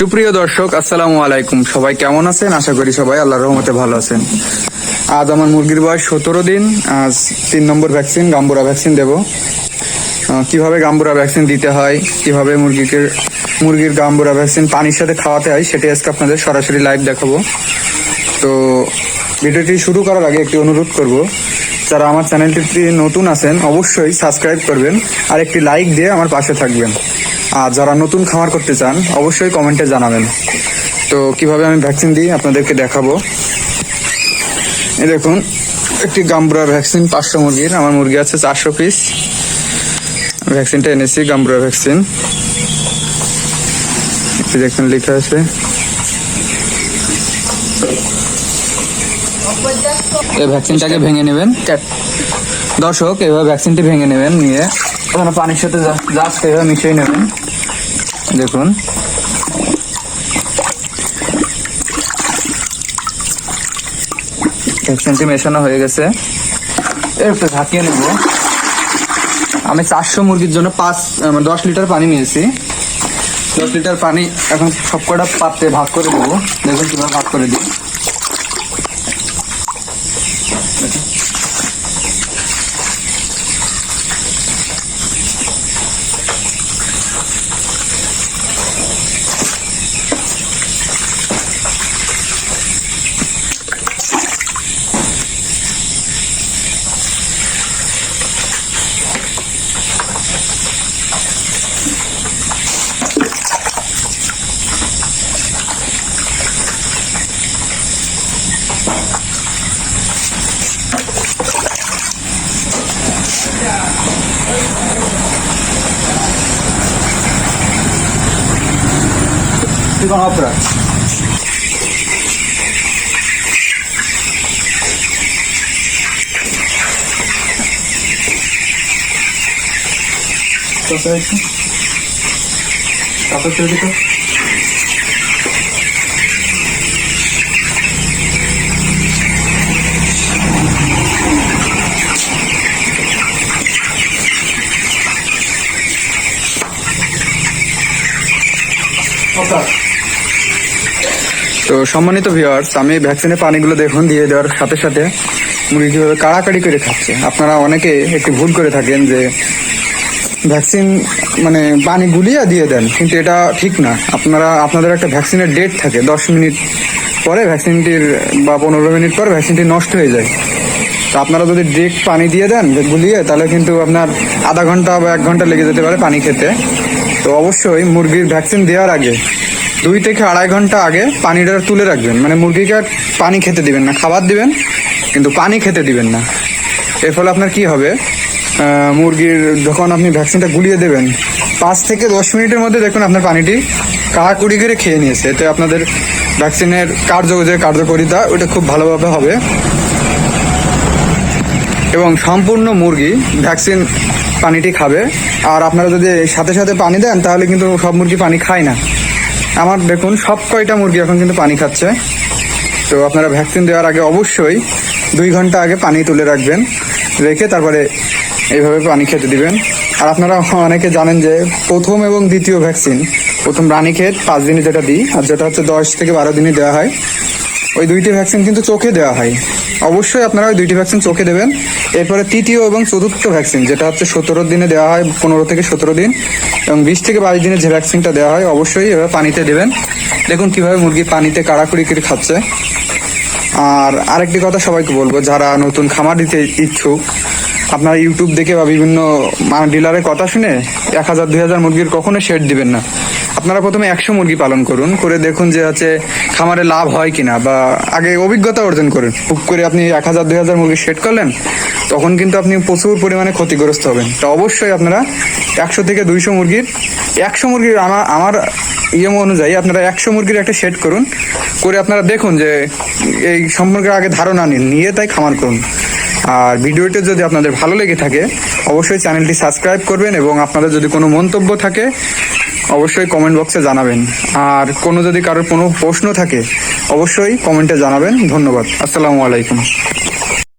সুপ্রিয় দর্শক, আসসালামু আলাইকুম। সবাই কেমন আছেন? আশা করি সবাই আল্লাহর রহমতে ভালো আছেন। আজ আমার মুরগির বয়স সতেরো দিন। আজ তিন নম্বর ভ্যাকসিন, গাম্বুরা ভ্যাকসিন দেব। কীভাবে গাম্বুরা ভ্যাকসিন দিতে হয়, কীভাবে মুরগিকে, মুরগির গাম্বুরা ভ্যাকসিন পানির সাথে খাওয়াতে হয়, সেটি আজকে আপনাদের সরাসরি লাইভ দেখাবো। তো ভিডিওটি শুরু করার আগে একটি অনুরোধ করব, যারা আমার চ্যানেলটিতে নতুন আছেন, অবশ্যই সাবস্ক্রাইব করবেন, আর একটি লাইক দিয়ে আমার পাশে থাকবেন। আর যারা নতুন খামার করতে চান, অবশ্যই কমেন্টে জানাবেন। তো কীভাবে আমি ভ্যাকসিন দিই আপনাদেরকে দেখাবো। এই দেখুন, একটি গাম্বুরা ভ্যাকসিন, পাঁচশো মুরগির। আমার মুরগি আছে চারশো পিস। ভ্যাকসিনটা এনেছি, গাম্বুরা ভ্যাকসিন। দেখুন, লেখা আছে। এই ভ্যাকসিনটাকে ভেঙে নেবেন। দর্শক, এভাবে ভ্যাকসিনটি ভেঙে নেবেন, নিয়ে ওখানে পানির সাথে জাস্ট এভাবে মিশিয়ে নেবেন। দেখুন। ভ্যাকসিনটি মেশানো হয়ে গেছে। একটু ঝাঁকিয়ে নেব। আমি চারশো মুরগির জন্য পাঁচ দশ লিটার পানি নিয়েছি। দশ লিটার পানি এখন সবকটা পাত্রে ভাগ করে দেবো। দেখুন কীভাবে ভাগ করে দিই। তুই কোন অপরা কাপড় ছেড়ে দিত তো সম্মানিত ভিউয়ার্স আমি ভ্যাকসিনের পানিগুলো দেখুন দিয়ে দেওয়ার সাথে সাথে মুরগি কীভাবে কাড়াকাড়ি করে খাচ্ছে। আপনারা অনেকে একটু ভুল করে থাকেন যে ভ্যাকসিন মানে পানি গুলিয়ে দিয়ে দেন, কিন্তু এটা ঠিক না। আপনারা, আপনাদের একটা ভ্যাকসিনের ডেট থাকে, দশ মিনিট পরে ভ্যাকসিনটির বা পনেরো মিনিট পর ভ্যাকসিনটি নষ্ট হয়ে যায়। তো আপনারা যদি ডিরেক্ট পানি দিয়ে দেন গুলিয়ে, তাহলে কিন্তু আপনার আধা ঘণ্টা বা এক ঘণ্টা লেগে যেতে পারে পানি খেতে। তো অবশ্যই মুরগির ভ্যাকসিন দেওয়ার আগে দুই থেকে আড়াই ঘণ্টা আগে পানিটা তুলে রাখবেন। মানে মুরগিকে আর পানি খেতে দিবেন না, খাবার দিবেন, কিন্তু পানি খেতে দিবেন না। এর ফলে আপনার কি হবে? মুরগির যখন আপনি ভ্যাকসিনটা গুলিয়ে দেবেন, পাঁচ থেকে দশ মিনিটের মধ্যে দেখুন আপনার পানিটি কাড়াকুড়ি করে খেয়ে নিয়েছে। এতে আপনাদের ভ্যাকসিনের কার্য, যে কার্যকারিতা, ওটা খুব ভালোভাবে হবে। এবং সম্পূর্ণ মুরগি ভ্যাকসিন পানিটি খাবে। আর আপনারা যদি সাথে সাথে পানি দেন, তাহলে কিন্তু সব মুরগি পানি খায় না। আমার দেখুন, সব কয়টা মুরগি এখন কিন্তু পানি খাচ্ছে। তো আপনারা ভ্যাকসিন দেওয়ার আগে অবশ্যই দুই ঘণ্টা আগে পানি তুলে রাখবেন, রেখে তারপরে এইভাবে পানি খেতে দিবেন। আর আপনারা অনেকে জানেন যে প্রথম এবং দ্বিতীয় ভ্যাকসিন প্রথম রানীক্ষেত পাঁচ দিনে যেটা দিই, আর যেটা হচ্ছে দশ থেকে বারো দিনে দেওয়া হয়। ওই দুইটি ভ্যাকসিন কিন্তু চোখে দেওয়া হয়। অবশ্যই আপনারা ওই দুইটি ভ্যাকসিন চোখে দেবেন। এরপরে তৃতীয় এবং চতুর্থ ভ্যাকসিন যেটা হচ্ছে সতেরো দিনে দেওয়া হয়, পনেরো থেকে সতেরো দিন, এবং বিশ থেকে বাইশ দিনে যে ভ্যাকসিনটা দেওয়া হয়, অবশ্যই এবার পানিতে দেবেন। দেখুন কীভাবে মুরগি পানিতে কাড়াকুড়ি করে খাচ্ছে। আর আরেকটি কথা সবাইকে বলব, যারা নতুন খামার দিতে ইচ্ছুক, আপনারা ইউটিউব দেখে বা বিভিন্ন ডিলারের কথা শুনে এক হাজার, দুই হাজার মুরগির কখনো শেড দিবেন না। আপনারা প্রথমে একশো মুরগি পালন করুন, করে দেখুন যে হচ্ছে খামারে লাভ হয় কিনা বা আগে অভিজ্ঞতা অর্জন করুন। খুব করে আপনি এক হাজার, দুই হাজার মুরগি শেড করলেন, তখন কিন্তু আপনি প্রচুর পরিমাণে ক্ষতিগ্রস্ত হবেন। তো অবশ্যই আপনারা একশো থেকে দুইশো মুরগির, একশো মুরগির আমার আমার ইয়ে অনুযায়ী আপনারা একশো মুরগির একটা সেট করুন, করে আপনারা দেখুন যে এই সম্পর্কে আগে ধারণা নিন, নিয়ে তাই খামার করুন। আর ভিডিওটি যদি আপনাদের ভালো লেগে থাকে, অবশ্যই চ্যানেলটি সাবস্ক্রাইব করবেন এবং আপনাদের যদি কোনো মন্তব্য থাকে অবশ্যই কমেন্ট বক্সে জানাবেন। আর কোনো যদি কারোর কোনো প্রশ্ন থাকে, অবশ্যই কমেন্টে জানাবেন। ধন্যবাদ। আসসালামু আলাইকুম।